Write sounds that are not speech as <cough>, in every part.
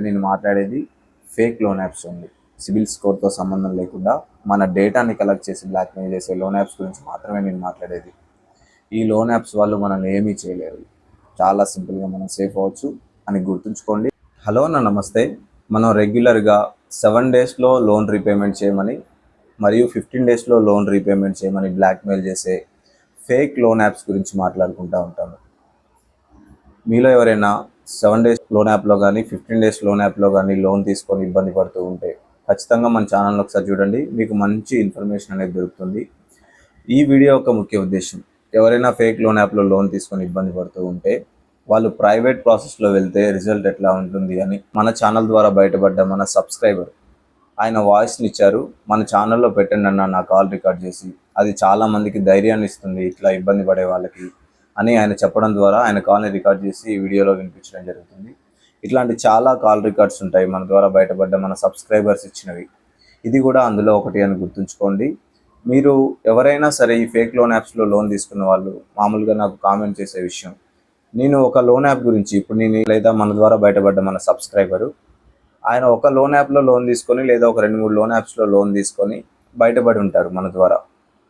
అంటే నేను మాట్లాడేది ఫేక్ లోన్ యాప్స్ ఉంది. సివిల్ స్కోర్తో సంబంధం లేకుండా మన డేటాని కలెక్ట్ చేసి బ్లాక్మెయిల్ చేసే లోన్ యాప్స్ గురించి మాత్రమే నేను మాట్లాడేది. ఈ లోన్ యాప్స్ వాళ్ళు మనల్ని ఏమీ చేయలేరు. చాలా సింపుల్గా మనం సేఫ్ అవ్వచ్చు అని గుర్తుంచుకోండి. హలో అన్న నమస్తే. మనం రెగ్యులర్గా సెవెన్ డేస్లో లోన్ రీపేమెంట్ చేయమని మరియు ఫిఫ్టీన్ డేస్లో లోన్ రీపేమెంట్ చేయమని బ్లాక్మెయిల్ చేసే ఫేక్ లోన్ యాప్స్ గురించి మాట్లాడుకుంటూ ఉంటాము. మీలో ఎవరైనా సెవెన్ డేస్ లోన్ యాప్లో కానీ ఫిఫ్టీన్ డేస్ లోన్ యాప్లో కానీ లోన్ తీసుకొని ఇబ్బంది పడుతూ ఉంటే ఖచ్చితంగా మన ఛానల్ ఒకసారి చూడండి. మీకు మంచి ఇన్ఫర్మేషన్ అనేది దొరుకుతుంది. ఈ వీడియో యొక్క ముఖ్య ఉద్దేశం ఎవరైనా ఫేక్ లోన్ యాప్లో లోన్ తీసుకొని ఇబ్బంది పడుతూ ఉంటే వాళ్ళు ప్రైవేట్ ప్రాసెస్లో వెళ్తే రిజల్ట్ ఎట్లా ఉంటుంది అని మన ఛానల్ ద్వారా బయటపడ్డ మన సబ్స్క్రైబర్ ఆయన వాయిస్ని ఇచ్చారు. మన ఛానల్లో పెట్టండి అన్న నా కాల్ రికార్డ్ చేసి అది చాలా మందికి ధైర్యాన్ని ఇస్తుంది. ఇట్లా ఇబ్బంది పడే వాళ్ళకి అని ఆయన చెప్పడం ద్వారా ఆయన కాల్ని రికార్డ్ చేసి వీడియోలో వినిపించడం జరుగుతుంది. ఇట్లాంటి చాలా కాల్ రికార్డ్స్ ఉంటాయి మన ద్వారా బయటపడ్డ మన సబ్స్క్రైబర్స్ ఇచ్చినవి. ఇది కూడా అందులో ఒకటి అని గుర్తుంచుకోండి. మీరు ఎవరైనా సరే ఈ ఫేక్ లోన్ యాప్స్లో లోన్ తీసుకున్న వాళ్ళు మామూలుగా నాకు కామెంట్ చేసే విషయం నేను ఒక లోన్ యాప్ గురించి ఇప్పుడు నేను లేదా మన ద్వారా బయటపడ్డ మన సబ్స్క్రైబరు ఆయన ఒక లోన్ యాప్లో లోన్ తీసుకొని లేదా ఒక రెండు మూడు లోన్ యాప్స్లో లోన్ తీసుకొని బయటపడి ఉంటారు మన ద్వారా.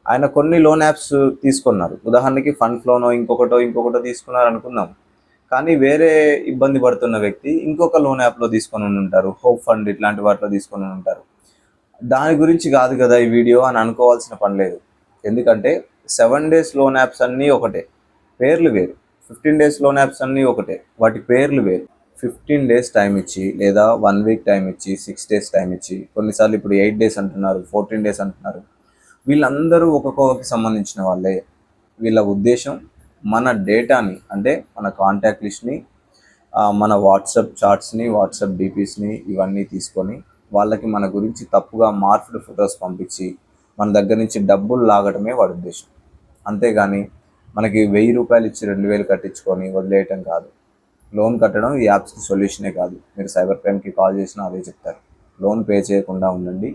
ఆయన కొన్ని లోన్ యాప్స్ తీసుకున్నారు. ఉదాహరణకి ఫండ్ ఫ్లోనో ఇంకొకటో ఇంకొకటో తీసుకున్నారు అనుకుందాం కానీ వేరే ఇబ్బంది పడుతున్న వ్యక్తి ఇంకొక లోన్ యాప్లో తీసుకొని ఉంటారు హోప్ ఫండ్ ఇట్లాంటి వాటిలో తీసుకొని ఉంటారు దాని గురించి కాదు కదా ఈ వీడియో అని అనుకోవాల్సిన పని లేదు. ఎందుకంటే సెవెన్ డేస్ లోన్ యాప్స్ అన్నీ ఒకటే. పేర్లు వేరు. ఫిఫ్టీన్ డేస్ లోన్ యాప్స్ అన్నీ ఒకటే. వాటి పేర్లు వేరు. ఫిఫ్టీన్ డేస్ టైం ఇచ్చి లేదా వన్ వీక్ టైం ఇచ్చి సిక్స్ డేస్ టైం ఇచ్చి కొన్నిసార్లు ఇప్పుడు ఎయిట్ డేస్ అంటున్నారు ఫోర్టీన్ డేస్ అంటున్నారు. వీళ్ళందరూ ఒక్కొక్కరికి సంబంధించిన వాళ్ళే. వీళ్ళ ఉద్దేశం మన డేటాని అంటే మన కాంటాక్ట్ లిస్ట్ని మన వాట్సాప్ చాట్స్ని వాట్సాప్ డీపీస్ని ఇవన్నీ తీసుకొని వాళ్ళకి మన గురించి తప్పుగా మార్పుడ్ ఫొటోస్ పంపించి మన దగ్గర నుంచి డబ్బులు లాగడమే వాడి ఉద్దేశం. అంతేగాని మనకి వెయ్యి రూపాయలు ఇచ్చి రెండు వేలు కట్టించుకొని వదిలేయటం కాదు. లోన్ కట్టడం ఈ యాప్స్కి సొల్యూషనే కాదు. మీరు సైబర్ క్రైమ్కి కాల్ చేసినా అదే చెప్తారు. లోన్ పే చేయకుండా ఉండండి.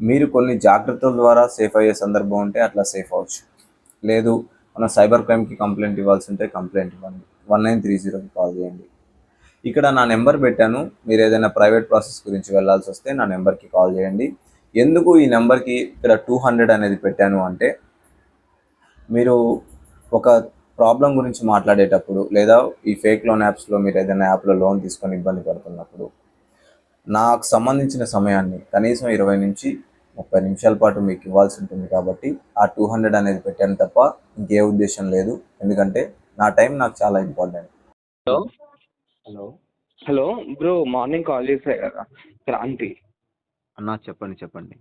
మీరు కొన్ని జాగ్రత్తల ద్వారా సేఫ్ అయ్యే సందర్భం ఉంటే అట్లా సేఫ్ అవ్వచ్చు. లేదు మనం సైబర్ క్రైమ్కి కంప్లైంట్ ఇవ్వాల్సి ఉంటే కంప్లైంట్ ఇవ్వండి. వన్ నైన్ త్రీ జీరోకి కాల్ చేయండి. ఇక్కడ నా నెంబర్ పెట్టాను. మీరు ఏదైనా ప్రైవేట్ ప్రాసెస్ గురించి వెళ్ళాల్సి వస్తే నా నెంబర్కి కాల్ చేయండి. ఎందుకు ఈ నెంబర్కి ఇక్కడ టూ హండ్రెడ్ అనేది పెట్టాను అంటే మీరు ఒక ప్రాబ్లం గురించి మాట్లాడేటప్పుడు లేదా ఈ ఫేక్ లోన్ యాప్స్లో మీరు ఏదైనా యాప్లో లోన్ తీసుకొని ఇబ్బంది పడుతున్నప్పుడు నాకు సంబంధించిన సమయాన్ని కనీసం ఇరవై నుంచి ముప్పై నిమిషాల పాటు మీకు ఇవ్వాల్సి ఉంటుంది కాబట్టి ఆ టూ హండ్రెడ్ అనేది పెట్టాను తప్ప ఇంకే ఉద్దేశం లేదు. ఎందుకంటే నా టైం నాకు చాలా important. Hello? Hello? Hello bro morning call చేశారు కదా క్రాంతి. అన్న చెప్పండి చెప్పండి.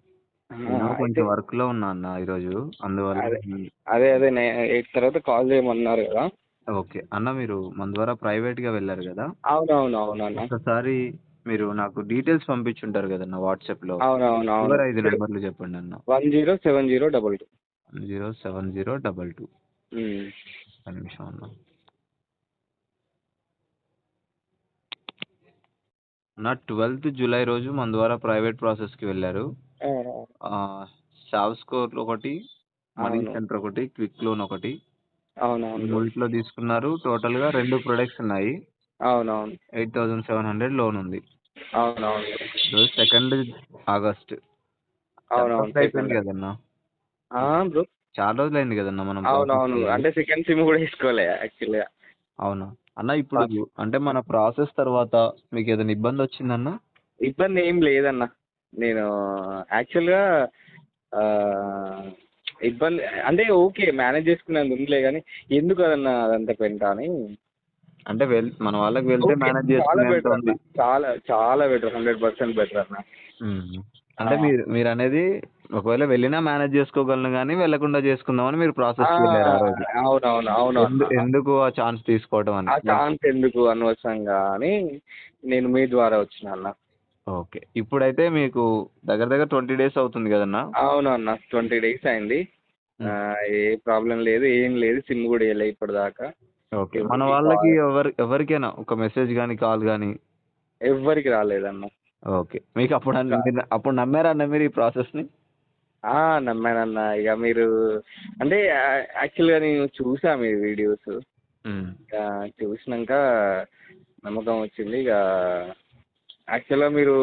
నేను కొంచెం వర్క్లో ఉన్నా అన్న ఈరోజు అందువల్ల అదే. అదే అదే ఎయిట్ తర్వాత కాల్ చేయమన్నారు కదా. ఓకే. అన్న మీరు మన ద్వారా ప్రైవేట్గా వెళ్ళారు కదా? అవునవును అవునన్న. ఒకసారి మీరు నాకు డీటెయిల్స్ పంపించుంటారు కదన్న వాట్సాప్లో. అవునవును అవును చివరి ఐదు నెంబర్లు చెప్పండి అన్న. One zero seven zero double two. Zero seven zero double two. ఒక నిమిషం అన్న. నా ట్వెల్త్ జూలై రోజు మన ద్వారా ప్రైవేట్ ప్రాసెస్కి వెళ్ళారు. సావ్ స్కోర్ ఒకటి మనీ. సెంటర్ ఒకటి క్విక్ లోన్ ఒకటి. అవునవును. మూడిట్లో తీసుకున్నారు. టోటల్గా రెండు ప్రొడక్ట్స్ ఉన్నాయి. అవునవును. Eight thousand seven hundred loan ఉంది. అవునవును. Second August. అవునవును. అయిపోయింది కదన్నా? బ్రో. చాలా రోజులు అయింది కదన్నా మనం అవునవును. అంటే సెకండ్ సిమ్ కూడా తీసుకోలే యాక్చువల్గా. అవునా? అన్న ఇప్పుడు అంటే మన ప్రాసెస్ తర్వాత మీకు ఏదైనా ఇబ్బంది వచ్చిందన్న? ఇబ్బంది ఏం లేదన్న. నేను యాక్చువల్గా ఇబ్బంది అంటే ఓకే మేనేజ్ చేసుకునేది ఉందిలే కానీ ఎందుకు అదన్న అదంతా పెంట అని అంటే వెల్ మన వాళ్ళకి వెళ్తే మేనేజ్ అన్న. చాలా చాలా బెటర్ హండ్రెడ్ పర్సెంట్ బెటర్ అన్న. అంటే. మీరు మీరు అనేది ఒకవేళ వెళ్ళినా మేనేజ్ చేసుకోగలను కానీ వెళ్ళకుండా చేసుకుందామని మీరు ప్రాసెస్ అవునవును అవును. ఎందుకు ఆ ఛాన్స్ తీసుకోవడం ఆ అని ఛాన్స్ ఎందుకు అనవసరంగా అని నేను మీ ద్వారా వచ్చిన అన్న. ఓకే. ఇప్పుడైతే మీకు దగ్గర దగ్గర ట్వంటీ డేస్ అవుతుంది కదన్నా? అవును అన్న ట్వంటీ డేస్ అయింది. ఏ ప్రాబ్లం లేదు ఏం లేదు సిమ్ కూడా వేయలే ఇప్పటిదాకా. ఓకే. ఎవరికి మన వాళ్ళకి? ఎవరి ఎవరికైనా ఒక మెసేజ్ కానీ కాల్ కానీ ఎవ్వరికి రాలేదన్న ఓకే. మీకు అప్పుడు అన్- మీరు అప్పుడు నమ్మారా అన్న మీరు ఈ ప్రాసెస్ని? ఆ, నమ్మానన్న. ఇక మీరు అంటే యాక్చువల్గా నేను చూసా మీ వీడియోస్. ఇక చూసినాక నమ్మకం వచ్చింది. ఇక యాక్చువల్గా మీరు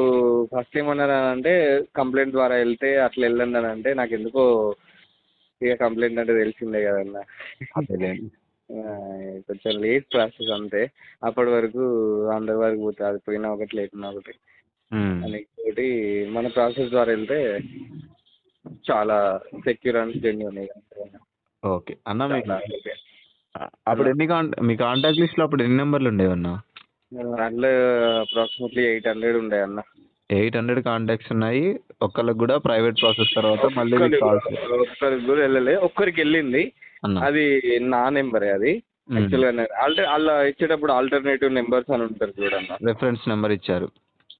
ఫస్ట్ ఏమన్నారు అంటే కంప్లైంట్ ద్వారా వెళ్తే అట్లా వెళ్ళండి అని అంటే నాకు ఎందుకో ఇక కంప్లైంట్ అంటే తెలిసిందే కదన్న. అదేలేండి. ఆ, కొంచెం లేట్ ప్రాసెస్ అంతే. అప్పటి వరకు అందరి వరకు పోతుంది అది పోయినా ఒకటి లేకున్నా ఒకటి. ఇంకోటి మన ప్రాసెస్ ద్వారా వెళ్తే చాలా సెక్యూర్ అండ్ జెన్యున్ ఓకే. అన్న మీకు అప్పుడు ఎన్ని కాంట మీ కాంటాక్ట్ లిస్ట్లో అప్పుడు ఎన్ని నెంబర్లు ఉండేవి అన్న? అందులో అప్రాక్సిమేట్లీ ఎయిట్ హండ్రెడ్ ఉండే అన్న. ఎయిట్ హండ్రెడ్ కాంటాక్ట్స్ ఉన్నాయి. ఒక్కళ్ళకి కూడా ప్రైవేట్ ప్రాసెస్ తర్వాత మళ్ళీ ఒక్కరికి కూడా వెళ్ళలే. ఒక్కరికి వెళ్ళింది. అన్న. అది నా నెంబరే అది. యాక్చువల్గా ఆల్టర్ అలా ఇచ్చేటప్పుడు ఆల్టర్నేటివ్ నెంబర్స్ అని ఉంటుంది చూడన్న. రెఫరెన్స్ నెంబర్ ఇచ్చారు.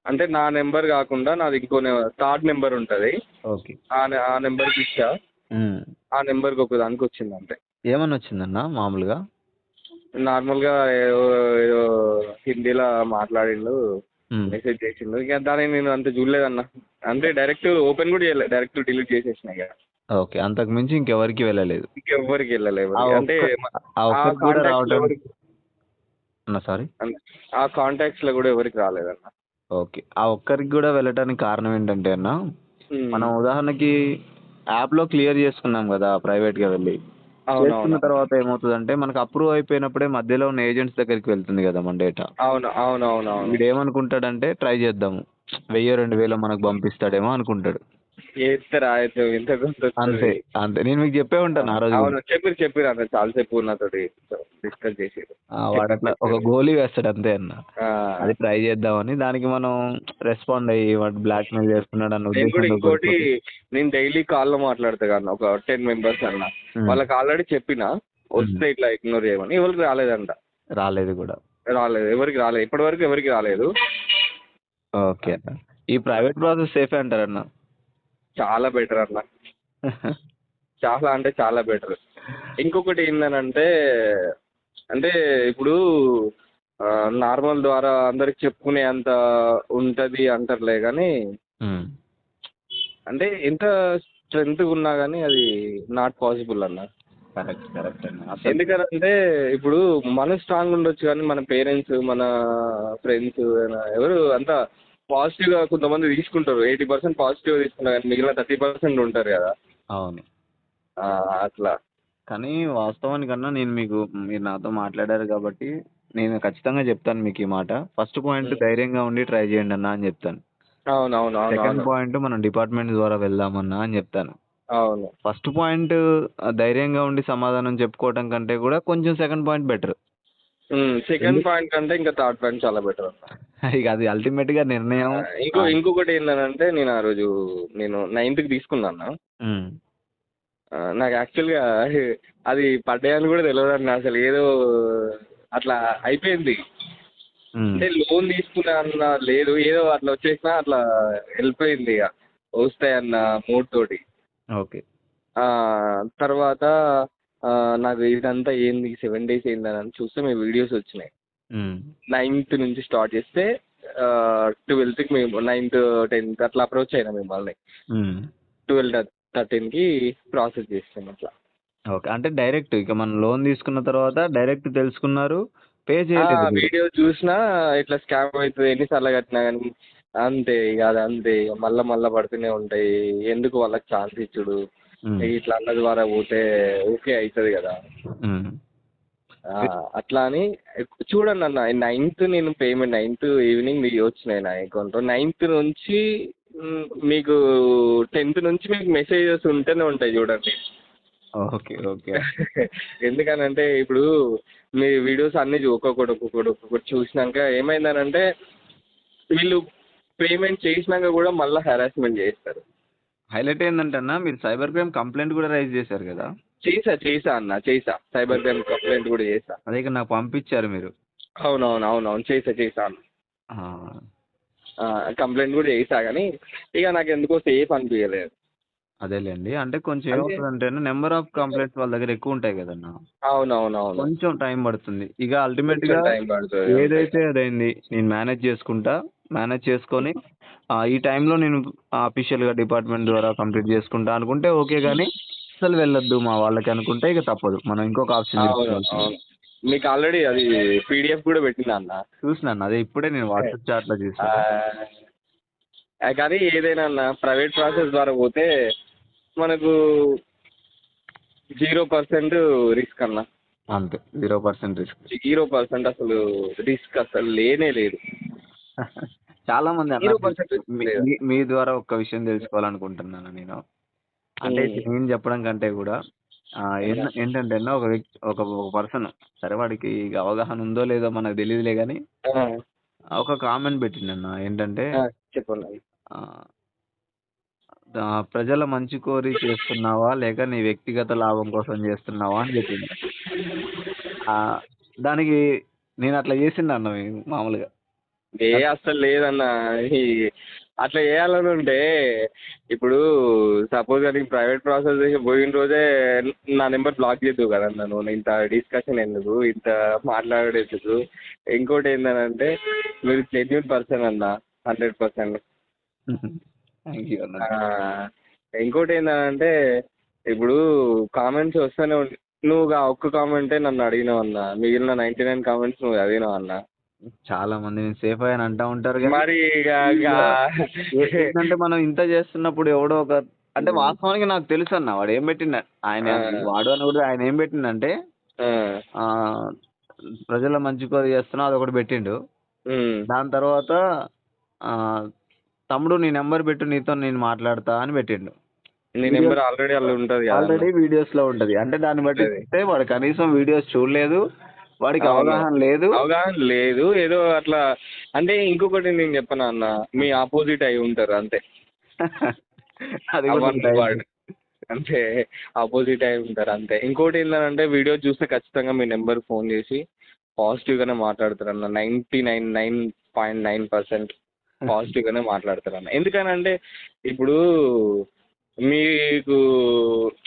అంటే నా నెంబర్ కాకుండా నాది ఇంకో థర్డ్ నెంబర్ ఉంటుంది. ఓకే ఆ నె- ఆ నెంబర్కి ఇచ్చా. ఉమ్. ఆ నెంబర్కి ఒక దానికి వచ్చింది అంతే. ఏమని వచ్చిందన్న మామూలుగా? నార్మల్గా ఏదో ఏదో హిందీలో మాట్లాడిండు ఉమ్. మెసేజ్ చేసిండు. ఇక దాన్ని నేను అంత చూడలేదన్న. అంటే డైరెక్ట్ ఓపెన్ కూడా చేయలేదు డైరెక్ట్ డిలీట్ చేసేసిన ఇక. ఓకే. అంతకు మించి ఇంకెవరికి వెళ్ళలేదు. ఇంకెవ్వరికి వెళ్ళలేదు. ఆ అంటే ఒక్క- ఆ ఆ ఒక్కరికి కూడా రావడం అన్న సారీ ఆ కాంటాక్ట్స్లో కూడా ఎవరికి రాలేదన్న. ఓకే. ఆ ఒక్కరికి కూడా వెళ్ళటానికి కారణం ఏంటంటే అన్న ఉమ్. మనం ఉదాహరణకి యాప్లో క్లియర్ చేసుకున్నాం కదా ప్రైవేట్గా వెళ్ళి చేసుకున్న అవునవును తర్వాత ఏమవుతుందంటే మనకు అప్రూవ్ అయిపోయినప్పుడే మధ్యలో ఉన్న ఏజెంట్స్ దగ్గరికి వెళ్తుంది కదా మన డేటా. అవును అవును వీడు ఏమనుకుంటాడంటే ట్రై చేద్దాము. వెయ్యి రెండు వేలు మనకు పంపిస్తాడేమో అనుకుంటాడు. కొంత అంతే. అంతే. నేను మీకు చెప్పే ఉంటాను ఆ రోజు. అవును చెప్పిరు చెప్పిరు అన్న చాలాసేపు నాతోటి డిస్కస్ చేసి ఆ, వాడు అట్లా ఒక గోలీ వేస్తాడు అంతే అన్న. అది ట్రై చేద్దామని దానికి మనం రెస్పాండ్ అయ్యి వాడు బ్లాక్ మెయిల్ చేస్తున్నాడు అన్న నేను కూడా ఉద్దేశంతో ఇంకోటి. నేను డైలీ కాల్లో మాట్లాడతా కన్నా ఒక టెన్ మెంబర్స్ అన్న. వాళ్ళకి ఆల్రెడీ చెప్పిన వస్తే ఇట్లా ఇగ్నోర్ చేయమని. ఎవరికి రాలేదంట. రాలేదు కూడా. రాలేదు ఎవరికి రాలేదు. ఇప్పటి వరకు ఎవరికి రాలేదు. ఓకే అన్న. ఈ ప్రైవేట్ ప్రాసెస్ సేఫే అంటారన్న. చాలా బెటర్ అన్న. చాలా అంటే చాలా బెటర్ ఇంకొకటి ఏంటనంటే అంటే ఇప్పుడు నార్మల్ ద్వారా అందరికి చెప్పుకునే అంత ఉంటుంది అంటారులే కానీ. అంటే ఎంత స్ట్రెంత్ ఉన్నా కానీ అది నాట్ పాసిబుల్ అన్న. కరెక్ట్ కరెక్ట్ అన్న. ఎందుకంటే ఇప్పుడు మనం స్ట్రాంగ్ ఉండొచ్చు కానీ మన పేరెంట్స్ మన ఫ్రెండ్స్ ఎవరు అంత పాజిటివ్గా కొంతమంది తీసుకుంటారు. ఎయిటీ పర్సెంట్ పాజిటివ్గా తీసుకుంటారు కానీ మిగిలిన థర్టీ పర్సెంట్ ఉంటారు కదా. అవును. అట్లా. కానీ వాస్తవానికన్నా నేను మీకు మీరు నాతో మాట్లాడారు కాబట్టి నేను ఖచ్చితంగా చెప్తాను మీకు ఈ మాట. ఫస్ట్ పాయింట్ ధైర్యంగా ఉండి ట్రై చేయండి అన్న అని చెప్తాను. అవును అవును అవును సెకండ్ పాయింట్ మనం డిపార్ట్మెంట్ ద్వారా వెళ్దామన్నా అని చెప్తాను. అవును. ఫస్ట్ పాయింట్ ధైర్యంగా ఉండి సమాధానం చెప్పుకోవడం కంటే కూడా కొంచెం second point better second point కంటే ఇంకా థర్డ్ పాయింట్ చాలా బెటర్ <laughs> ఇక అది అల్టిమేట్గా నిర్ణయం. ఇంకో ఇంకొకటి ఏంటంటే నేను ఆ రోజు నేను నైన్త్కి తీసుకున్నాను. నాకు యాక్చువల్గా <laughs> అది పడ్డాయని కూడా తెలియదు అన్న అసలు ఏదో అట్లా అయిపోయింది. అంటే లోన్ తీసుకున్నా అన్న లేదు ఏదో అట్లా వచ్చేసినా అట్లా వెళ్ళిపోయింది ఇక. వస్తాయన్న మూడ్ తోటి. ఓకే. తర్వాత నాకు ఇదంతా ఏంది? సెవెన్ డేస్ ఏందని చూస్తే మీ వీడియోస్ వచ్చినాయి. నైన్త్ నుంచి స్టార్ట్ చేస్తే ట్వెల్త్కి మేము నైన్త్ టెన్త్ అట్లా అప్రోచ్ అయినా మిమ్మల్ని. ఉమ్. ట్వెల్వ్ థర్టీన్కి ప్రాసెస్ చేస్తాం అట్లా. ఓకే. అంటే డైరెక్ట్ ఇక మనం లోన్ తీసుకున్న తర్వాత డైరెక్ట్ తెలుసుకున్నారు పే చేయలేదు మీరు. వీడియో చూసినా ఇట్లా స్కామ్ అవుతుంది ఎన్నిసార్లు కట్టినా కానీ అంతే ఇక అది అంతే మళ్ళా మళ్ళా పడుతూనే ఉంటాయి ఎందుకు వాళ్ళకి ఛాన్స్ ఇచ్చుడు? ఇట్లా అన్న ద్వారా పోతే ఓకే అవుతుంది కదా. అట్లా అని చూడండి అన్న నైన్త్ నేను పేమెంట్ నైన్త్ ఈవినింగ్ మీకు వచ్చినాయి నా అకౌంట్ నైన్త్ నుంచి మీకు టెన్త్ నుంచి మీకు మెసేజెస్ ఉంటూనే ఉంటాయి చూడండి. Okay okay. <laughs> ఎందుకనంటే ఇప్పుడు మీ వీడియోస్ అన్ని ఒక్కొక్కటి ఒక్కొక్కటి ఒక్కొక్కటి చూసినాక ఏమైందనంటే వీళ్ళు పేమెంట్ చేసినాక కూడా మళ్ళీ హెరాస్మెంట్ చేస్తారు. హైలైట్ ఏంటంటే అన్న మీరు సైబర్ క్రైమ్ కంప్లైంట్ కూడా రైజ్ చేశారు కదా? చేసా చేసా అన్న చేసా. సైబర్ క్రైమ్ కంప్లైంట్ కూడా చేసా. అదే ఇక్కడ నాకు పంపించారు మీరు. అవునవును అవునవును. చేసా చేసా అన్న. కంప్లైంట్ కూడా చేసా కానీ ఇక నాకు ఎందుకో సేఫ్ అనిపించలేదు అదేలేండి. అంటే కొంచెం ఏమవుతుందంటే నెంబర్ ఆఫ్ కంప్లైంట్స్ వాళ్ళ దగ్గర ఎక్కువ ఉంటాయి కదన్నా. అవునవునవును. కొంచెం టైం పడుతుంది. ఇక అల్టిమేట్గా టైం పడుతుంది ఏదైతే అదైంది నేను మేనేజ్ చేసుకుంటా. మేనేజ్ చేసుకొని ఈ టైంలో నేను అఫీషియల్గా డిపార్ట్మెంట్ ద్వారా కంప్లీట్ చేసుకుంటా అనుకుంటే ఓకే కానీ అసలు వెళ్ళొద్దు మా వాళ్ళకి అనుకుంటే ఇక తప్పదు. మనం ఇంకొక ఆప్షన్ మీకు ఆల్రెడీ అది పీడిఎఫ్ కూడా పెట్టినా అన్న? చూసినాను అదే ఇప్పుడే నేను వాట్సాప్ చాట్లో చూసాను కానీ ఏదైనా అన్న ప్రైవేట్ ప్రాసెస్ ద్వారా పోతే మనకు జీరో పర్సెంట్ రిస్క్ అన్న. అంతే zero percent risk. Zero percent అసలు రిస్క్ అసలు లేనే లేదు. <laughs> చాలా మంది అన్న మీ- ద్వారా ఒక్క విషయం తెలుసుకోవాలనుకుంటున్నాను నేను. అంటే. నేను చెప్పడం కంటే కూడా ఏంటంటే అన్న ఒక వ్యక్తి ఒక పర్సన్ సరే వాడికి అవగాహన ఉందో లేదో మనకు తెలియదులే కానీ ఒక కామెంట్ పెట్టిండన్న ఏంటంటే చెప్పండి ప్రజల మంచి కోరి చేస్తున్నావా లేక నీ వ్యక్తిగత లాభం కోసం చేస్తున్నావా అని చెప్పింది దానికి నేను అట్లా చేసిండు అన్న మామూలుగా. ఏ అసలు లేదన్న. ఈ అట్లా చేయాలని ఉంటే ఇప్పుడు సపోజ్ అది ప్రైవేట్ ప్రాసెస్ పోయిన రోజే నా నెంబర్ బ్లాక్ చేద్దు కదన్న నువ్వు. ఇంత డిస్కషన్ ఎందుకు? ఇంత మాట్లాడేది ఎందుకు ఇంకోటి ఏంటంటే మీరు జెన్యున్ పర్సన్ అన్న హండ్రెడ్ పర్సెంట్ థ్యాంక్ యూ అన్న. ఇంకోటి ఏంటంటే ఇప్పుడు కామెంట్స్ వస్తూనే ఉంటాయి నువ్వు ఒక్క కామెంటే నన్ను అడిగినావు అన్న. మిగిలిన నైంటీ నైన్ కామెంట్స్ నువ్వు చదివినావు అన్న. చాలా మంది నేను సేఫ్ అయ్యాను అంటా ఉంటారు కానీ మరి ఏంటంటే మనం ఇంత చేస్తున్నప్పుడు ఎవడో ఒక అంటే వాస్తవానికి నాకు తెలుసు అన్న వాడు ఏం పెట్టిండ ఆయన. వాడు అని కూడా ఆయన ఏం పెట్టిండంటే ప్రజల మంచి కోరి చేస్తున్నా అదొకటి పెట్టిండు. ఉమ్, దాని తర్వాత ఆ, తమ్ముడు నీ నెంబర్ పెట్టు నీతో నేను మాట్లాడతా అని పెట్టిండు. నీ నెంబర్ ఆల్రెడీ వీడియోస్లో ఉంటది. అంటే దాన్ని బట్టి వాడు కనీసం వీడియోస్ చూడలేదు. వాడికి. అవగాహన లేదు. అవగాహన లేదు. ఏదో అట్లా. అంటే ఇంకొకటి నేను చెప్పను అన్న? మీ ఆపోజిట్ అయి ఉంటారు అంతే. <laughs> అది. వాడు. అంటే ఆపోజిట్ అయి ఉంటారు అంతే. ఇంకోటి ఏంటంటే వీడియో చూస్తే ఖచ్చితంగా మీ నెంబర్ ఫోన్ చేసి పాజిటివ్ గానే మాట్లాడతారు అన్న. Ninety nine nine point nine percent positive గానే మాట్లాడతారు అన్న. ఎందుకనంటే ఇప్పుడు మీకు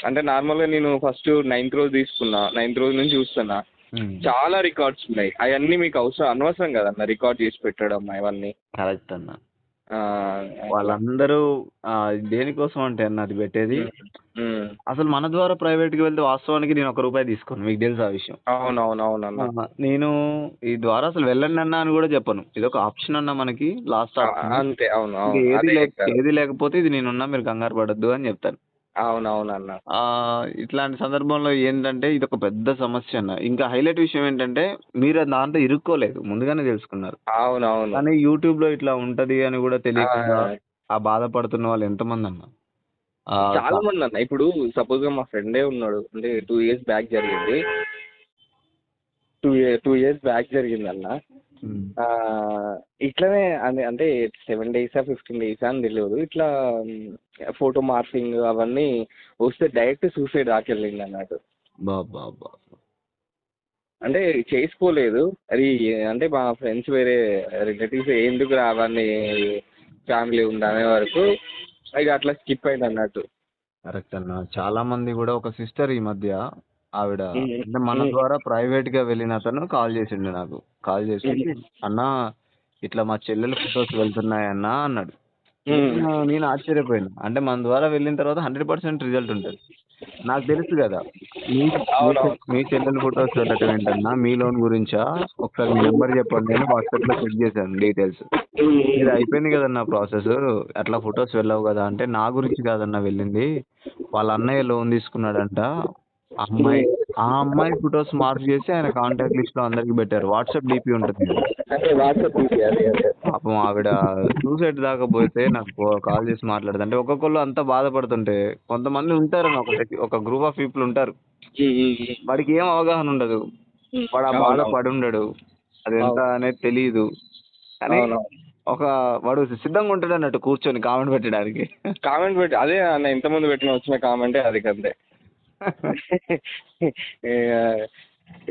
అంటే నార్మల్గా నేను ఫస్ట్ నైన్త్ రోజు తీసుకున్నా. నైన్త్ రోజు నుంచి చూస్తున్నా. చాలా రికార్డ్స్ ఉన్నాయి. అవన్నీ మీకు అవసరం అనవసరం కదన్న రికార్డ్ చేసి పెట్టడం అవన్నీ. కరెక్ట్ అన్న. వాళ్ళందరూ దేనికోసం అంటే అన్న అది పెట్టేది? ఉమ్. అసలు మన ద్వారా ప్రైవేట్కి వెళ్తే వాస్తవానికి నేను ఒక రూపాయి తీసుకోను మీకు తెలుసు ఆ విషయం. అవునవునవునన్న నేను ఈ ద్వారా అసలు వెళ్ళండి అన్న అని కూడా చెప్పను. ఇది ఒక ఆప్షన్ అన్న మనకి లాస్ట్ ఆప్షన్. అంతే అవును. ఏది లేకపోతే ఇది నేనున్నా మీరు కంగారు పడద్దు అని చెప్తాను. అవునవునన్న. ఆ, ఇట్లాంటి సందర్భంలో ఏంటంటే ఇది ఒక పెద్ద సమస్య అన్న. ఇంకా హైలైట్ విషయం ఏంటంటే మీరు దాంట్లో ఇరుక్కోలేదు ముందుగానే తెలుసుకున్నారు. అవునవును. కానీ యూట్యూబ్లో ఇట్లా ఉంటది అని కూడా తెలియకుండా ఆ, బాధపడుతున్న వాళ్ళు ఎంతమంది అన్న చాలా మంది అన్న ఇప్పుడు సపోజ్గా మా ఫ్రెండే ఉన్నాడు అంటే టూ ఇయర్స్ బ్యాక్ జరిగింది. టూ టూ ఇయర్స్ బ్యాక్ జరిగింది అన్న ఇట్లనే అంటే అంటే సెవెన్ డేసా ఫిఫ్టీన్ డేసా అని తెలియదు ఇట్లా ఫోటో మార్ఫింగ్ అవన్నీ వస్తే డైరెక్ట్ సూసైడ్ దాకెళ్ళింది అన్నట్టు. బా బా బా అంటే చేసుకోలేదు. అది అంటే మా ఫ్రెండ్స్ వేరే రిలేటివ్స్ ఎందుకు అవన్నీ ఫ్యామిలీ ఉంది అనే వరకు ఇక అట్లా స్కిప్ అయింది అన్నట్టు. కరెక్ట్ అన్న. చాలా మంది కూడా ఒక సిస్టర్ ఈ మధ్య ఆవిడ అంటే మన. ద్వారా ప్రైవేట్గా వెళ్ళిన అతను కాల్ చేసిండు నాకు. కాల్ చేసి. అన్న ఇట్లా మా చెల్లెల ఫొటోస్ వెళ్తున్నాయన్న అన్నాడు. నేను- ఆశ్చర్యపోయాను. అంటే మన ద్వారా వెళ్ళిన తర్వాత హండ్రెడ్ పర్సెంట్ రిజల్ట్ ఉంటుంది. నాకు తెలుసు కదా మీ చెల్లెల ఫొటోస్ వెళ్ళటం ఏంటన్నా మీ లోన్ గురించా? ఒకసారి మీ నెంబర్ చెప్పండి నేను వాట్సాప్లో చెక్ చేశాను డీటెయిల్స్. ఇది అయిపోయింది కదన్న ప్రాసెస్. అట్లా ఫొటోస్ వెళ్ళవు కదా అంటే నా గురించి కాదన్న వెళ్ళింది. వాళ్ళ అన్నయ్య లోన్ తీసుకున్నాడంట. ఆ అమ్మాయి ఆ అమ్మాయి ఫొటోస్ మార్క్ చేసి ఆయన కాంటాక్ట్ లిస్ట్లో అందరికి పెట్టారు. వాట్సాప్ డిపి ఉంటుంది. పాపం ఆవిడ సూసైడ్ దాకా పోతే నాకు కాల్ చేసి మాట్లాడదు. అంటే ఒక్కొక్కళ్ళు అంత బాధపడుతుంటే కొంతమంది ఉంటారు ఒక ఒక గ్రూప్ ఆఫ్ పీపుల్ ఉంటారు. వాడికి ఏం అవగాహన ఉండదు. వాడు ఆ బాధ పడి ఉండడు. అది ఎంత అనేది తెలియదు కానీ ఒక వాడు సిద్ధంగా ఉంటాడు అన్నట్టు కూర్చొని కామెంట్ పెట్టడానికి. కామెంట్ పెట్టి అదే అన్న ఇంతకుముందు పెట్టిన వచ్చిన కామెంటే అది కంతే.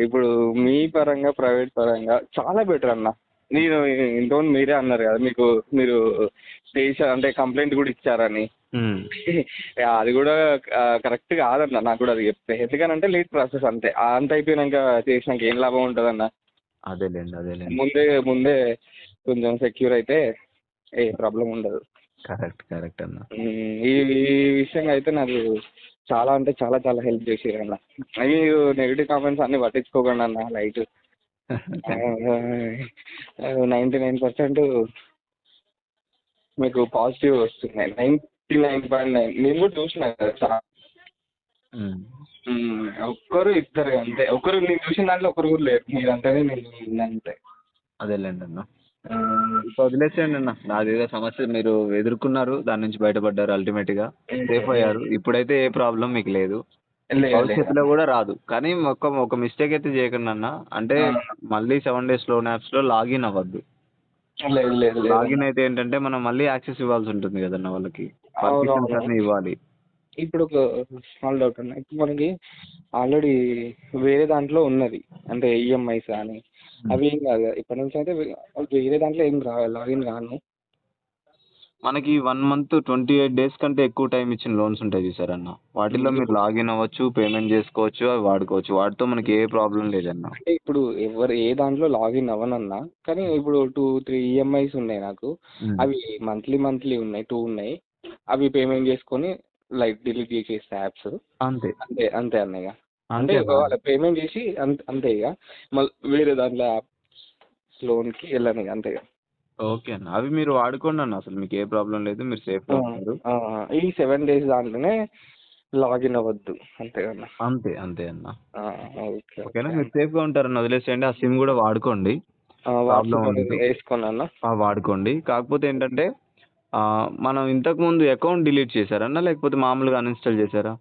ఇప్పుడు మీ పరంగా ప్రైవేట్ పరంగా చాలా బెటర్ అన్న. నేను ఇంతకుముందు మీరే అన్నారు కదా మీకు మీరు స్టేషన్ అంటే కంప్లైంట్ కూడా ఇచ్చారని. అది కూడా కరెక్ట్ కాదన్న నాకు కూడా అది చెప్తే. ఎందుకనంటే లేట్ ప్రాసెస్ అంతే. అంత అయిపోయినాక చేసినాక ఏం లాభం ఉంటుందన్న? అదేలేండి అదేలేండి. ముందే ముందే కొంచెం సెక్యూర్ అయితే ఏ ప్రాబ్లం ఉండదు. కరెక్ట్ కరెక్ట్ అన్న. ఈ విషయంగా అయితే నాకు చాలా అంటే చాలా చాలా హెల్ప్ చేసారు అన్న. అవి నెగిటివ్ కామెంట్స్ అన్ని పట్టించుకోకండి అన్న లైట్ నైంటీ నైన్ పర్సెంట్ మీకు పాజిటివ్ వస్తున్నాయి. నైంటీ నైన్ పాయింట్ నైన్ నేను కూడా చూసిన కదా. ఒక్కరు ఇద్దరు అంతే. ఒకరు నేను చూసిన దాంట్లో ఒకరు కూడా లేరు. మీరంటేనే నేను అంతే అదేలేండి అన్న. ఇప్పుడు వదిలేసేయండి అన్న. నాదేదో సమస్య మీరు ఎదుర్కొన్నారు దాని నుంచి బయటపడ్డారు అల్టిమేట్గా. సేఫ్ అయ్యారు. ఇప్పుడైతే ఏ ప్రాబ్లం మీకు లేదు. భవిష్యత్తులో కూడా రాదు. కానీ ఒక ఒక మిస్టేక్ అయితే చేయకండి అన్న. అంటే. మళ్ళీ సెవెన్ డేస్ లోన్ యాప్స్లో లాగిన్ అవ్వద్దు. లేదు లేదు లేదు. లాగిన్ అయితే ఏంటంటే మనం మళ్ళీ యాక్సెస్ ఇవ్వాల్సి ఉంటుంది కదన్న వాళ్ళకి. అవునవును. పర్మిషన్స్ అన్ని ఇవ్వాలి. ఇప్పుడు ఒక స్మాల్ డౌట్ అన్న. ఇప్పుడు మనకి ఆల్రెడీ వేరే దాంట్లో ఉన్నది. అంటే ఈఎంఐస్ కానీ అవి ఏం కాదు. కదా. ఇప్పటి నుంచి అయితే వేరే దాంట్లో ఏం రా లాగిన్ కాను మనకి one month twenty eight days కంటే ఎక్కువ టైం ఇచ్చిన లోన్స్ ఉంటాయి చూసారు అన్న వాటిల్లో మీరు లాగిన్ అవ్వచ్చు పేమెంట్ చేసుకోవచ్చు అవి వాడుకోవచ్చు. వాటితో మనకి ఏ ప్రాబ్లం లేదన్న. అంటే ఇప్పుడు ఎవరు ఏ దాంట్లో లాగిన్ అవ్వనన్నా కానీ ఇప్పుడు టూ త్రీ ఈఎంఐస్ ఉన్నాయి నాకు. అవి మంత్లీ మంత్లీ ఉన్నాయి టూ ఉన్నాయి. అవి పేమెంట్ చేసుకొని లైక్ డిలీట్ చేసేస్తే యాప్స్. అంతే. అంతే అంతే అన్నయ్య. అంటే వాళ్ళ పేమెంట్ చేసి అంతే అంతే ఇక. మళ్ళీ వేరే దాంట్లో లోన్కి వెళ్ళను ఇక అంతే ఇక. ఓకే అన్న. అవి మీరు వాడుకోండి అన్న అసలు. మీకు ఏ ప్రాబ్లం లేదు. మీరు సేఫ్ ఉన్నారు ఈ సెవెన్ డేస్ దాంట్లోనే లాగిన్ అవ్వద్దు. అంతేగన్న అంతే అంతే అన్న. ఓకే ఓకేనా మీరు సేఫ్గా ఉంటారన్న. వదిలేసేయండి. ఆ సిమ్ కూడా వాడుకోండి. వేసుకున్నా ఆ వాడుకోండి. కాకపోతే ఏంటంటే మనం ఇంతకు ముందు అకౌంట్ డిలీట్ చేశారన్నా లేకపోతే మామూలుగా అన్ఇన్స్టాల్ చేశారా?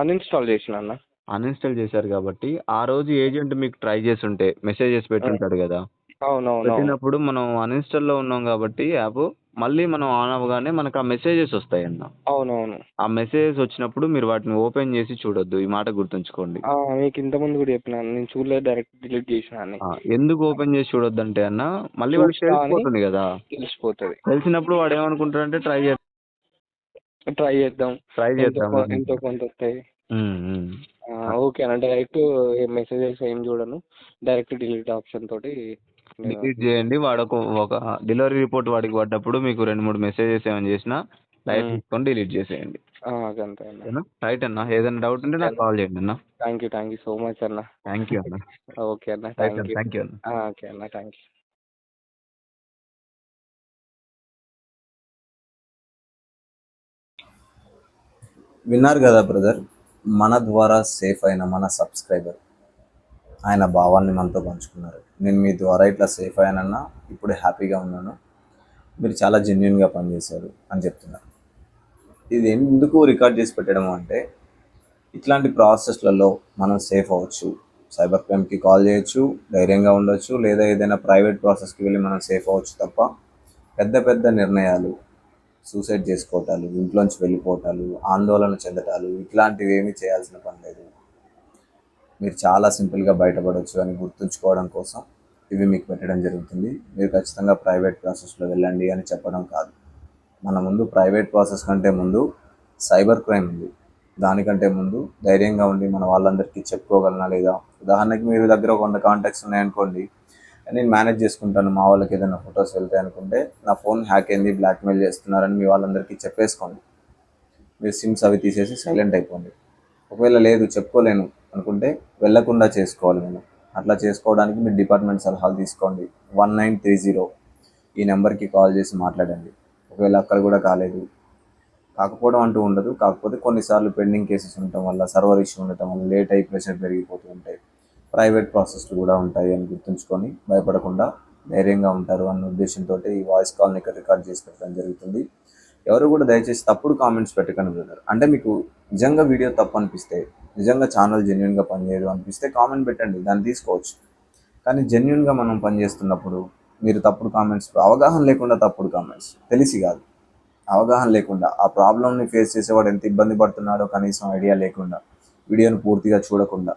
అన్ఇన్స్టాల్ చేసిన అన్న. అన్ఇన్స్టాల్ చేశారు కాబట్టి ఆ రోజు ఏజెంట్ మీకు ట్రై చేసి ఉంటే మెసేజెస్ పెట్టుంటాడు కదా? అవునవును పెట్టినప్పుడు మనం uninstall లో ఉన్నాం కాబట్టి యాప్ మళ్ళీ మనం ఆన్ అవ్వగానే మనకు ఆ మెసేజెస్ వస్తాయి అన్న అవునవును. ఆ మెసేజెస్ వచ్చినప్పుడు మీరు వాటిని ఓపెన్ చేసి చూడొద్దు ఈ మాట గుర్తుంచుకోండి. ఆ, మీకు ఇంత ముందు కూడా చెప్పిన నేను చూడలేదు డైరెక్ట్ డిలీట్ చేసిన అని ఆ, ఎందుకు ఓపెన్ చేసి చూడొద్దు అంటే అన్న మళ్ళీ వాడికి చూస్తా అని- తెలిసిపోతుంది కదా? తెలిసిపోతుంది. తెలిసినప్పుడు వాడు ఏమనుకుంటాడంటే ట్రై ట్రై చేద్దాం. ట్రై చేద్దాం ఎంతో కొంత వస్తాయి. ఓకే అన్న. డైరెక్ట్ మెసేజెస్ ఏం చూడను. డైరెక్ట్ డిలీట్ ఆప్షన్ తోటి డిలీట్ చేయండి. వాడు ఒక డెలివరీ రిపోర్ట్ వాడికి పడ్డప్పుడు మీకు రెండు మూడు మెసేజెస్ ఏమైనా చేసినా లైట్ మ్మ్. తీసుకొని డిలీట్ చేసేయండి. రైట్ అన్న. ఏదైనా డౌట్ ఉంటే నాకు కాల్ చేయండి అన్న. Thank you thank you so much అన్న. థ్యాంక్ యూ అన్న. <laughs> ఓకే అన్న. థ్యాంక్ యూ థ్యాంక్ యూ అన్న. ఓకే అన్న. థ్యాంక్ యూ విన్నారు కదా బ్రదర్ మన ద్వారా సేఫ్ అయిన మన సబ్స్క్రైబర్ ఆయన భావాన్ని మనతో పంచుకున్నారు. నేను మీ ద్వారా ఇట్లా సేఫ్ అయ్యానన్నా ఇప్పుడు హ్యాపీగా ఉన్నాను. మీరు చాలా జెన్యున్గా పనిచేశారు అని చెప్తున్నారు ఇది ఎందుకు రికార్డ్ చేసి పెట్టడం అంటే ఇట్లాంటి ప్రాసెస్లలో మనం సేఫ్ అవ్వచ్చు. సైబర్ క్రైమ్కి కాల్ చేయొచ్చు ధైర్యంగా ఉండొచ్చు లేదా ఏదైనా ప్రైవేట్ ప్రాసెస్కి వెళ్ళి మనం సేఫ్ అవ్వచ్చు తప్ప పెద్ద పెద్ద నిర్ణయాలు సూసైడ్ చేసుకోవటాలు ఇంట్లోంచి వెళ్ళిపోవటాలు ఆందోళన చెందటాలు ఇట్లాంటివి ఏమీ చేయాల్సిన పని లేదు. మీరు చాలా సింపుల్గా బయటపడవచ్చు అని గుర్తుంచుకోవడం కోసం ఇవి మీకు పెట్టడం జరుగుతుంది. మీరు ఖచ్చితంగా ప్రైవేట్ ప్రాసెస్లో వెళ్ళండి అని చెప్పడం కాదు. మన ముందు ప్రైవేట్ ప్రాసెస్ కంటే ముందు సైబర్ క్రైమ్ ఉంది. దానికంటే ముందు ధైర్యంగా ఉండి మన వాళ్ళందరికీ చెప్పుకోగలనా లేదా? ఉదాహరణకి మీరు దగ్గర కొంత వంద కాంటాక్ట్స్ ఉన్నాయనుకోండి నేను మేనేజ్ చేసుకుంటాను. మా వాళ్ళకి ఏదైనా ఫొటోస్ వెళ్తాయి అనుకుంటే నా ఫోన్ హ్యాక్ అయింది బ్లాక్మెయిల్ చేస్తున్నారని మీ వాళ్ళందరికీ చెప్పేసుకోండి. మీరు సిమ్స్ అవి తీసేసి సైలెంట్ అయిపోండి. ఒకవేళ లేదు చెప్పుకోలేను అనుకుంటే వెళ్ళకుండా చేసుకోవాలి నేను. అట్లా చేసుకోవడానికి మీరు డిపార్ట్మెంట్ సలహాలు తీసుకోండి. వన్ నైన్ త్రీ జీరో ఈ నెంబర్కి కాల్ చేసి మాట్లాడండి. ఒకవేళ అక్కడ కూడా కాలేదు. కాకపోవడం అంటూ ఉండదు. కాకపోతే కొన్నిసార్లు పెండింగ్ కేసెస్ ఉండటం వల్ల సర్వర్ ఇష్యూ ఉండటం వల్ల లేట్ అయి ప్రెషర్ పెరిగిపోతూ ఉంటాయి. ప్రైవేట్ ప్రాసెస్లు కూడా ఉంటాయి అని గుర్తుంచుకొని భయపడకుండా ధైర్యంగా ఉంటారు అన్న ఉద్దేశంతో ఈ వాయిస్ కాల్ని ఇక్కడ రికార్డ్ చేసి పెట్టడం జరుగుతుంది. ఎవరు కూడా దయచేసి తప్పుడు కామెంట్స్ పెట్టకండి బ్రదర్. అంటే మీకు నిజంగా వీడియో తప్పు అనిపిస్తే నిజంగా ఛానల్ జెన్యున్గా పనిచేయదు అనిపిస్తే కామెంట్ పెట్టండి దాన్ని తీసుకోవచ్చు. కానీ జెన్యున్గా మనం పనిచేస్తున్నప్పుడు మీరు తప్పుడు కామెంట్స్ అవగాహన లేకుండా తప్పుడు కామెంట్స్ తెలిసి కాదు. అవగాహన లేకుండా ఆ ప్రాబ్లమ్ని ఫేస్ చేసేవాడు ఎంత ఇబ్బంది పడుతున్నాడో కనీసం ఐడియా లేకుండా వీడియోను పూర్తిగా చూడకుండా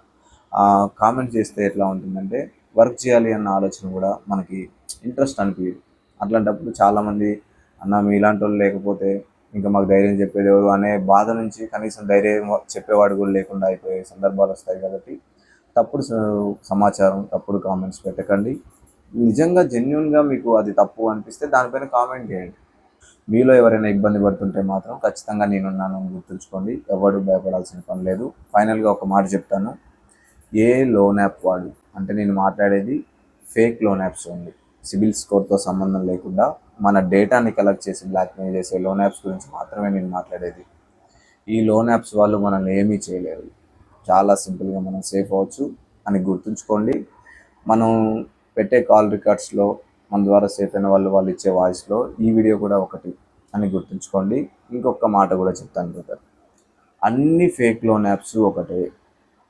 కామెంట్ చేస్తే ఎట్లా ఉంటుందంటే వర్క్ చేయాలి అన్న ఆలోచన కూడా మనకి ఇంట్రెస్ట్ అనిపించదు అట్లాంటప్పుడు చాలామంది అన్న మీ ఇలాంటి వాళ్ళు లేకపోతే ఇంకా మాకు ధైర్యం చెప్పేది ఎవరు? అనే బాధ నుంచి కనీసం ధైర్యం చెప్పేవాడు కూడా లేకుండా అయిపోయే సందర్భాలు వస్తాయి కాబట్టి తప్పుడు స- సమాచారం తప్పుడు కామెంట్స్ పెట్టకండి. నిజంగా జెన్యున్గా మీకు అది తప్పు అనిపిస్తే దానిపైన కామెంట్ చేయండి. మీలో ఎవరైనా ఇబ్బంది పడుతుంటే మాత్రం ఖచ్చితంగా నేనున్నాను గుర్తుంచుకోండి. ఎవరు భయపడాల్సిన పని లేదు. ఫైనల్గా ఒక మాట చెప్తాను. ఏ లోన్ యాప్ వాడు? అంటే నేను మాట్లాడేది ఫేక్ లోన్ యాప్స్ ఉంది సిబిల్ స్కోర్తో సంబంధం లేకుండా మన డేటాని కలెక్ట్ చేసి బ్లాక్మెయిల్ చేసే లోన్ యాప్స్ గురించి మాత్రమే నేను మాట్లాడేది. ఈ లోన్ యాప్స్ వాళ్ళు మనల్ని ఏమీ చేయలేరు. చాలా సింపుల్గా మనం సేఫ్ అవ్వచ్చు అని గుర్తుంచుకోండి. మనం పెట్టే కాల్ రికార్డ్స్లో మన ద్వారా సేఫ్ అయిన వాళ్ళు వాళ్ళు ఇచ్చే వాయిస్లో ఈ వీడియో కూడా ఒకటి అని గుర్తుంచుకోండి. ఇంకొక మాట కూడా చెప్తాను బ్రదర్. అన్ని ఫేక్ లోన్ యాప్స్ ఒకటే.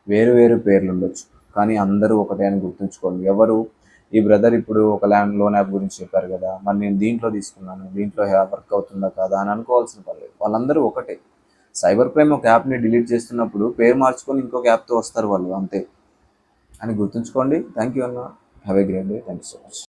వేరు వేరు పేర్లు ఉండొచ్చు. కానీ అందరూ ఒకటే అని గుర్తుంచుకోండి. ఎవరు? ఈ బ్రదర్ ఇప్పుడు ఒక ల్యాండ్ లోన్ యాప్ గురించి చెప్పారు కదా. మరి నేను దీంట్లో తీసుకున్నాను. దీంట్లో వర్క్ అవుతుందా కదా అని అనుకోవాల్సిన పర్లేదు వాళ్ళందరూ ఒకటే. సైబర్ క్రైమ్ ఒక యాప్ని డిలీట్ చేస్తున్నప్పుడు పేరు మార్చుకొని ఇంకొక యాప్తో వస్తారు వాళ్ళు. అంతే. అని గుర్తుంచుకోండి. థ్యాంక్ యూ అన్న. Have a great day. Thank you so much.